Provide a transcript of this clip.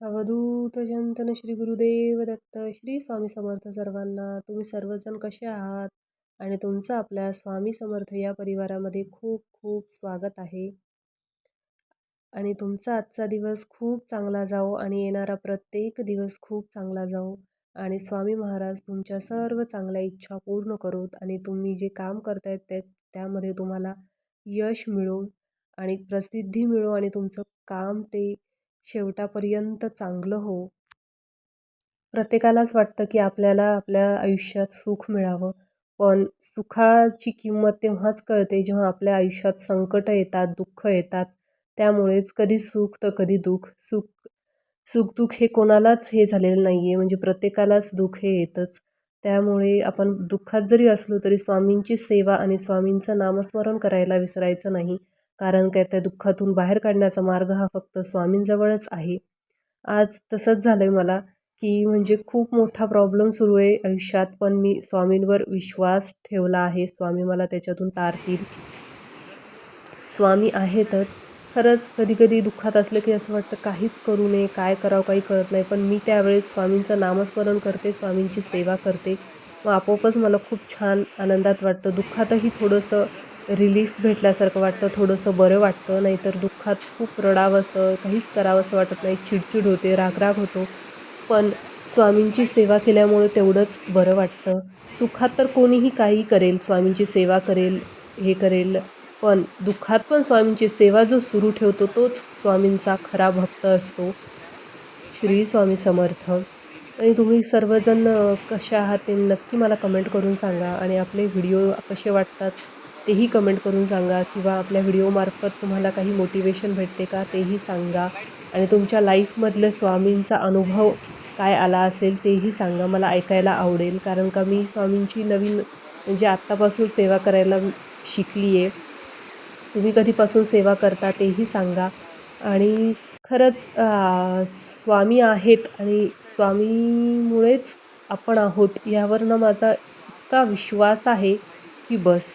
अवधूत चिंतन श्री गुरुदेव दत्त श्री स्वामी समर्थ सर्वांना. तुम्ही सर्वजण कसे आहात? आणि तुमचं आपल्या स्वामी समर्थ या परिवारामध्ये खूप खूप स्वागत आहे. आणि तुमचा आजचा दिवस खूप चांगला जाओ आणि येणारा प्रत्येक दिवस खूप चांगला जाओ आणि स्वामी महाराज तुमच्या सर्व चांगल्या इच्छा पूर्ण करोत आणि तुम्ही जे काम करतायत ते त्यामध्ये तुम्हाला यश मिळो आणि प्रसिद्धी मिळो आणि तुमचं काम ते शेवटापर्यंत चांगलं हो. प्रत्येकालाच वाटतं की आपल्याला आपल्या आयुष्यात सुख मिळावं. पण सुखाची किंमत तेव्हाच कळते जेव्हा आपल्या आयुष्यात संकट येतात दुःख येतात. त्यामुळेच कधी सुख तर कधी दुःख. सुख सुखदुःख हे कोणालाच हे झालेलं नाही आहे म्हणजे प्रत्येकालाच दुःख हे येतंच. त्यामुळे आपण दुःखात जरी असलो तरी स्वामींची सेवा आणि स्वामींचं नामस्मरण करायला विसरायचं नाही. कारण काय त्या दुःखातून बाहेर काढण्याचा मार्ग हा फक्त स्वामींजवळच आहे. आज तसंच झालं आहे मला की म्हणजे खूप मोठा प्रॉब्लेम सुरू आहे आयुष्यात पण मी स्वामींवर विश्वास ठेवला आहे. स्वामी मला त्याच्यातून तारतील. स्वामी आहेतच. खरंच कधी कधी दुःखात असलं की असं वाटतं काहीच करू नये काय करावं काही कळत नाही. पण मी त्यावेळेस स्वामींचं नामस्मरण करते स्वामींची सेवा करते. व आपोआपच मला खूप छान आनंदात वाटतं. दुःखातही थोडंसं रिलीफ भेटल्यासारखं वाटतं थोडंसं बरं वाटतं नाहीतर दुःखात खूप रडावंसं काहीच करावंसं वाटत नाही चिडचिड होते रागराग होतो. पण स्वामींची सेवा केल्यामुळे तेवढंच बरं वाटतं. सुखात तर कोणीही काही करेल स्वामींची सेवा करेल हे करेल पण दुःखात पण स्वामींची सेवा जो सुरू ठेवतो तोच स्वामींचा खरा भक्त असतो. श्री स्वामी समर्थ. आणि तुम्ही सर्वजण कसे आहात ते नक्की मला कमेंट करून सांगा आणि आपले व्हिडिओ कसे वाटतात तेही कमेंट करून सांगा किंवा आपल्या व्हिडिओमार्फत तुम्हाला काही मोटिवेशन भेटते का तेही सांगा. आणि तुमच्या लाईफमधलं स्वामींचा अनुभव काय आला असेल तेही सांगा. मला ऐकायला आवडेल. कारण का मी स्वामींची नवीन म्हणजे आत्तापासून सेवा करायला शिकली आहे तुम्ही कधीपासून सेवा करता तेही सांगा. आणि खरंच स्वामी आहेत आणि स्वामीमुळेच आपण आहोत यावरनं माझा इतका विश्वास आहे की बस.